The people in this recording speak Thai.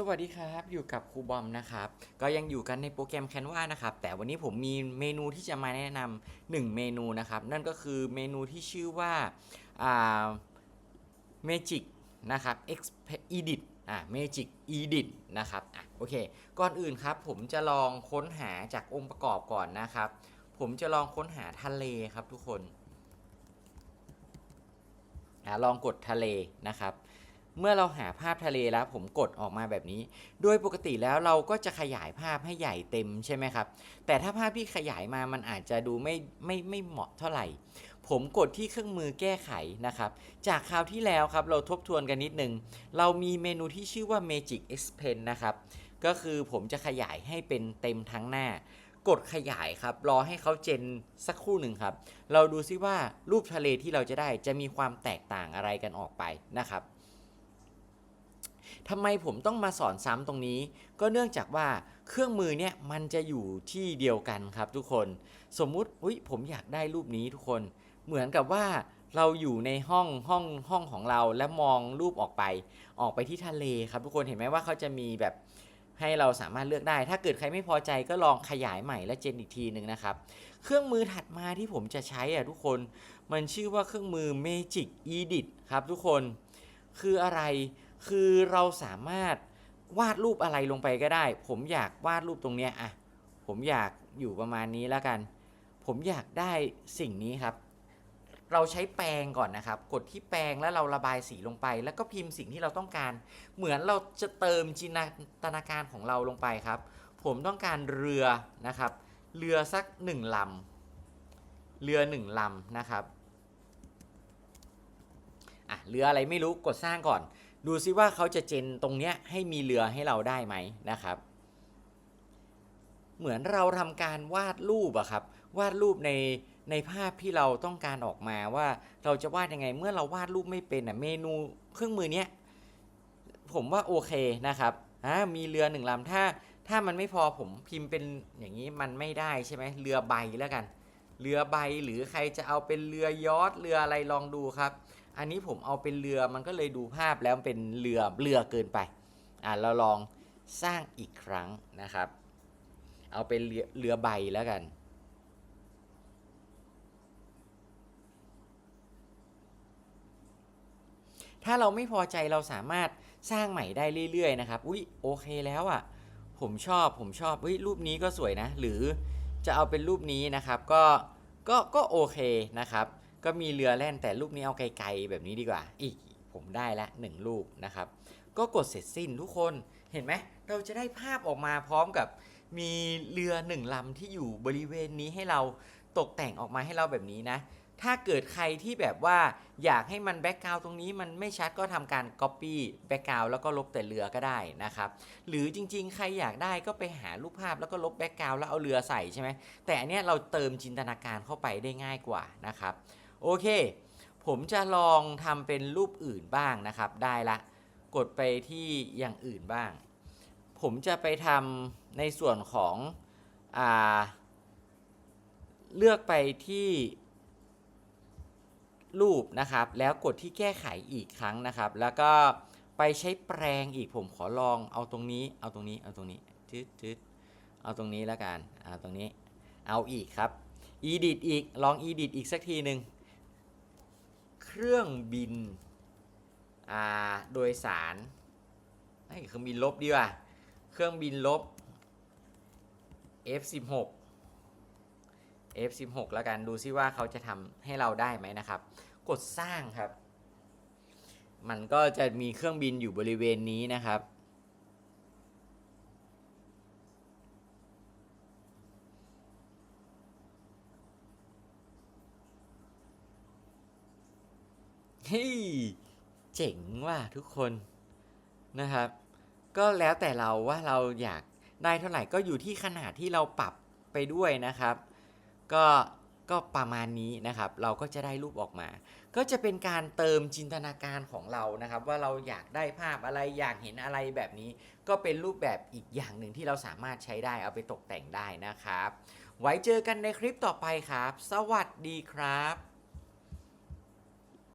สวัสดีครับ อยู่กับครูบอมนะครับ ก็ยังอยู่กันในโปรแกรม Canva นะครับ แต่วันนี้ผมมีเมนูที่จะมาแนะนำหนึ่งเมนูนะครับ นั่นก็คือเมนูที่ชื่อว่าอ่า Magic นะครับ Exp- Edit อ่า Magic Edit นะครับอะโอเค ก่อนอื่นครับ ผมจะลองค้นหาจากองค์ประกอบก่อนนะครับ ผมจะลองค้นหาทะเลครับทุกคนอะลองกดทะเลนะครับ เมื่อเราหาภาพทะเลแล้วผมกดออกมาแบบนี้ โดยปกติแล้วเราก็จะขยายภาพให้ใหญ่เต็มใช่ไหมครับ แต่ถ้าภาพที่ขยายมามันอาจจะดูไม่ไม่ไม่เหมาะเท่าไหร่ ผมกดที่เครื่องมือแก้ไขนะครับ จากคราวที่แล้วครับเราทบทวนกันนิดนึง เรามีเมนูที่ชื่อว่า Magic Expand นะครับ ก็คือผมจะขยายให้เป็นเต็มทั้งหน้ากดขยายครับ รอให้เขาเจนสักครู่หนึ่งครับ เราดูซิว่ารูปทะเลที่เราจะได้จะมีความแตกต่างอะไรกันออกไปนะครับ ทำไมผมต้องมาสอนซ้ำตรงนี้ ก็เนื่องจากว่าเครื่องมือเนี่ยมันจะอยู่ที่เดียวกันครับทุกคน สมมุติอุ้ยผมอยากได้รูปนี้ทุกคน เหมือนกับว่าเราอยู่ในห้องห้องห้องของเราและมองรูปออกไป ออกไปที่ทะเลครับทุกคนเห็นไหมว่าเขาจะมีแบบให้เราสามารถเลือกได้ ถ้าเกิดใครไม่พอใจก็ลองขยายใหม่และเจนอีกทีหนึ่งนะครับ เครื่องมือถัดมาที่ผมจะใช้อะทุกคน มันชื่อว่าเครื่องมือ Magic Edit ครับทุกคน คืออะไร คือเราสามารถวาดรูปอะไรลงไปก็ได้ ผมอยากวาดรูปตรงเนี้ยอะผมอยากอยู่ประมาณนี้แล้วกัน ผมอยากได้สิ่งนี้ครับ เราใช้แปรงก่อนนะครับ กดที่แปรงแล้วเราระบายสีลงไป แล้วก็พิมพ์สิ่งที่เราต้องการ เหมือนเราจะเติมจินตนาการของเราลงไปครับ ผมต้องการเรือนะครับ เรือสักหนึ่งลำเรือหนึ่งลำนะครับอะเรืออะไรไม่รู้กดสร้างก่อน ดูซิว่าเขาจะเจนตรงเนี้ยให้มีเรือให้เราได้ไหมนะครับ เหมือนเราทำการวาดรูปอะครับ วาดรูปในในภาพที่เราต้องการออกมาว่าเราจะวาดยังไง เมื่อเราวาดรูปไม่เป็นอะเมนูเครื่องมือเนี้ยผมว่าโอเคนะครับอ่ามีเรือหนึ่งลำถ้าถ้ามันไม่พอผมพิมพ์เป็นอย่างนี้มันไม่ได้ใช่ไหมเรือใบแล้วกัน เรือใบหรือใครจะเอาเป็นเรือยอทเรืออะไรลองดูครับ อันนี้ผมเอาเป็นเรือมันก็เลยดูภาพแล้วเป็นเรือเรือเกินไปอ่าเราลองสร้างอีกครั้งนะครับ เอาเป็นเรือเรือใบแล้วกัน ถ้าเราไม่พอใจเราสามารถสร้างใหม่ได้เรื่อยๆนะครับ อุ๊ยโอเคแล้วอะ่ะ ผมชอบผมชอบเฮ้ยรูปนี้ก็สวยนะ หรือจะเอาเป็นรูปนี้นะครับ ก็ก็ก็โอเคนะครับ ก็มีเรือแล่นแต่รูปนี้เอาไกลๆแบบนี้ดีกว่า อีกผมได้ละหนึ่งรูปนะครับ ก็กดเสร็จสิ้นทุกคนเห็นไหมเราจะได้ภาพออกมาพร้อมกับมีเรือหนึ่งลำที่อยู่บริเวณนี้ให้เราตกแต่งออกมาให้เราแบบนี้นะ ถ้าเกิดใครที่แบบว่าอยากให้มันแบ็กกราวตรงนี้มันไม่ชัดก็ทำการ Copy แบ็กกราวแล้วก็ลบแต่เรือก็ได้นะครับ หรือจริงๆ ใครอยากได้ก็ไปหารูปภาพแล้วก็ลบแบ็กกราวแล้วเอาเรือใส่ใช่ไหมแต่อันเนี้ยเราเติมจินตนาการเข้าไปได้ง่ายกว่านะครับ โอเค ผมจะลองทำเป็นรูปอื่นบ้างนะครับ ได้ละ กดไปที่อย่างอื่นบ้าง ผมจะไปทำในส่วนของอ่าเลือกไปที่รูปนะครับ แล้วกดที่แก้ไขอีกครั้งนะครับ แล้วก็ไปใช้แปรงอีกผมขอลองเอาตรงนี้ เอาตรงนี้เอาตรงนี้ทึดทึดเอาตรงนี้แล้วกันเอาตรงนี้ เอาอีกครับ edit อีกลอง edit อีกสักทีหนึ่ง รื่องบินอ่าโดยสารไอ้เครื่องบินลบดีกว่า เครื่องบินลบ F16 F16 แล้วกันดูซิว่าเขาจะทำให้เราได้ไหมนะครับ กดสร้างครับ มันก็จะมีเครื่องบินอยู่บริเวณนี้นะครับ เฮ้ยเจ๋งว่ะทุกคนนะครับ ก็แล้วแต่เราว่าเราอยากได้เท่าไหร่ก็อยู่ที่ขนาดที่เราปรับไปด้วยนะครับ ก็ก็ประมาณนี้นะครับ เราก็จะได้รูปออกมา ก็จะเป็นการเติมจินตนาการของเรานะครับ ว่าเราอยากได้ภาพอะไรอยากเห็นอะไรแบบนี้ ก็เป็นรูปแบบอีกอย่างหนึ่งที่เราสามารถใช้ได้เอาไปตกแต่งได้นะครับ ไว้เจอกันในคลิปต่อไปครับ สวัสดีครับ